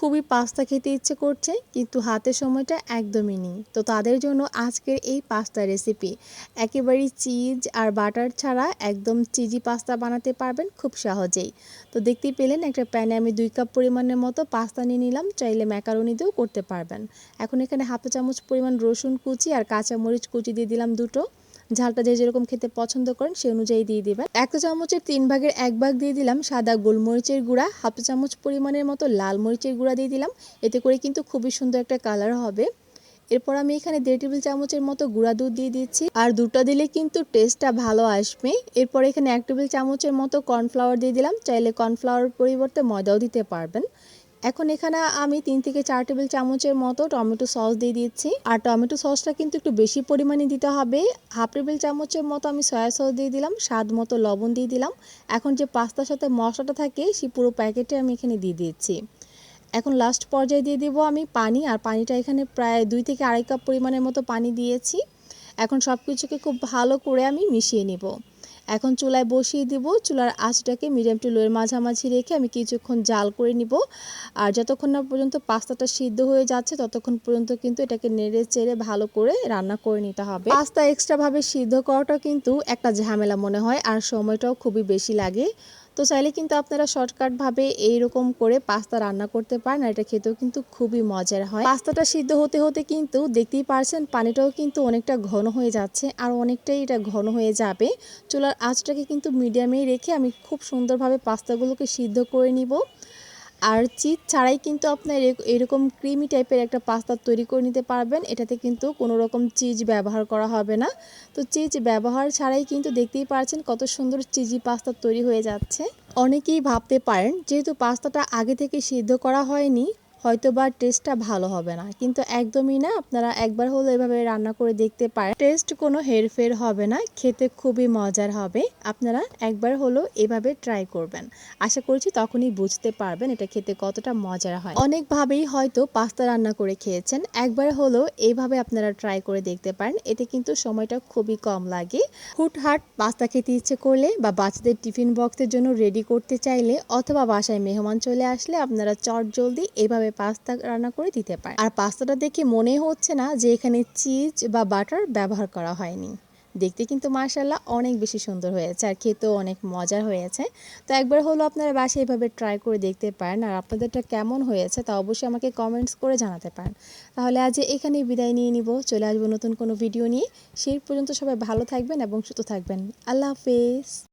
খুবই পাস্তা খেতে ইচ্ছে করছে, কিন্তু হাতে সময়টা একদমই নেই। তো তাদের জন্য আজকের এই পাস্তা রেসিপি। একেবারেই চিজ আর বাটার ছাড়া একদম চিজি পাস্তা বানাতে পারবেন খুব সহজেই। তো দেখতেই পেলেন, একটা প্যানে আমি দুই কাপ পরিমাণের মতো পাস্তা নিয়ে নিলাম, চাইলে ম্যাকারনি দিয়েও করতে পারবেন। এখন এখানে হাফ চামচ পরিমাণ রসুন কুচি আর কাঁচামরিচ কুচি দিয়ে দিলাম দুটো। ঝালটা যে যেরকম খেতে পছন্দ করেন সে অনুযায়ী দিয়ে দিবেন। এক চামচের তিন ভাগের এক ভাগ দিয়ে দিলাম সাদা গোলমরিচের গুঁড়া, হাফ চামচ পরিমাণের মতো লাল মরিচের গুঁড়া দিয়ে দিলাম। এতে করে কিন্তু খুবই সুন্দর একটা কালার হবে। এরপর আমি এখানে দেড় টেবিল চামচের মতো গুঁড়া দুধ দিয়ে দিচ্ছি। আর দুধটা দিলে কিন্তু টেস্টটা ভালো আসবে। এরপর এখানে এক টেবিল চামচের মতো কর্নফ্লাওয়ার দিয়ে দিলাম। চাইলে কর্নফ্লাওয়ার পরিবর্তে ময়দাও দিতে পারবেন। এখন এখানে আমি তিন থেকে চার টেবিল চামচের মতো টমেটো সস দিয়ে দিচ্ছি। আর টমেটো সসটা কিন্তু একটু বেশি পরিমাণে দিতে হবে। হাফ টেবিল চামচের মতো আমি সয়া সস দিয়ে দিলাম, স্বাদ মতো লবণ দিয়ে দিলাম। এখন যে পাস্তার সাথে মশলাটা থাকে সেই পুরো প্যাকেটে আমি এখানে দিয়ে দিচ্ছি। এখন লাস্ট পর্যায়ে দিয়ে দেবো আমি পানি, আর পানিটা এখানে প্রায় দুই থেকে আড়াই কাপ পরিমাণের মতো পানি দিয়েছি। এখন সব কিছুকে খুব ভালো করে আমি মিশিয়ে নেব। এখন চুলায় বসিয়ে দিব। চুলার আঁচটাকে মিডিয়াম টু লোয়ের মাঝামাঝি রেখে আমি কিছুক্ষণ জাল করে নিব। আর যতক্ষণ না পর্যন্ত পাস্তাটা সিদ্ধ হয়ে যাচ্ছে, ততক্ষণ পর্যন্ত কিন্তু এটাকে নেড়ে চেড়ে ভালো করে রান্না করে নিতে হবে। পাস্তা এক্সট্রাভাবে সিদ্ধ করাটা কিন্তু একটা ঝামেলা মনে হয়, আর সময়টাও খুবই বেশি লাগে। তো চাইলে কিন্তু আপনারা শর্টকাটভাবে এইরকম করে পাস্তা রান্না করতে পারেন এটা খেতেও কিন্তু খুবই মজার হয়। পাস্তাটা সিদ্ধ হতে হতে কিন্তু দেখতেই পারছেন পানিটাও কিন্তু অনেকটা ঘন হয়ে যাচ্ছে, আর অনেকটাই এটা ঘন হয়ে যাবে। চুলার আঁচটাকে কিন্তু মিডিয়ামেই রেখে আমি খুব সুন্দরভাবে পাস্তাগুলোকে সিদ্ধ করে নিব। আর চিজ ছাড়াই কিন্তু আপনার এরকম ক্রিমি টাইপের একটা পাস্তা তৈরি করে নিতে পারবেন। এটাতে কিন্তু কোনো রকম চিজ ব্যবহার করা হবে না। তো চিজ ব্যবহার ছাড়াই কিন্তু দেখতেই পারছেন কত সুন্দর চিজি পাস্তা তৈরি হয়ে যাচ্ছে। অনেকেই ভাবতে পারেন, যেহেতু পাস্তাটা আগে থেকে সিদ্ধ করা হয়নি হয়তো বা টেস্টটা ভালো হবে না। কিন্তু একদমই না, আপনারা একবার হলো এভাবে রান্না করে দেখতে পারেন। টেস্ট কোনো হেরফের হবে না, খেতে খুবই মজার হবে। আপনারা একবার হলো এভাবে ট্রাই করবেন। আশা করছি তখনই বুঝতে পারবেন এটা খেতে কতটা মজার হয়। অনেকভাবেই হয়তো পাস্তা রান্না করে খেয়েছেন। একবার হলো এইভাবে আপনারা ট্রাই করে দেখতে পারেন। এতে কিন্তু সময়টা খুবই কম লাগে। হুটহাট পাস্তা খেতে ইচ্ছে করলে বা বাচ্চাদের টিফিন বক্সের জন্য রেডি করতে চাইলে অথবা বাসায় মেহমান চলে আসলে আপনারা চট জলদি এইভাবে পাস্তা রান্না করে দিতে পারে। আর পাস্তাটা দেখে মনে হচ্ছে না যে এখানে চিজ বা বাটার ব্যবহার করা হয়নি। দেখতে কিন্তু মার্শাল্লাহ অনেক বেশি সুন্দর হয়েছে আর খেতেও অনেক মজার হয়েছে। তো একবার হলো আপনারা বাসায় এভাবে ট্রাই করে দেখতে পারেন আর আপনাদেরটা কেমন হয়েছে তা অবশ্যই আমাকে কমেন্টস করে জানাতে পারেন। তাহলে আজ এখানেই বিদায় নিয়ে নিব। চলে আসব নতুন কোনো ভিডিও নিয়ে। সেই পর্যন্ত সবাই ভালো থাকবেন এবং সুস্থ থাকবেন। আল্লাহ হাফেজ।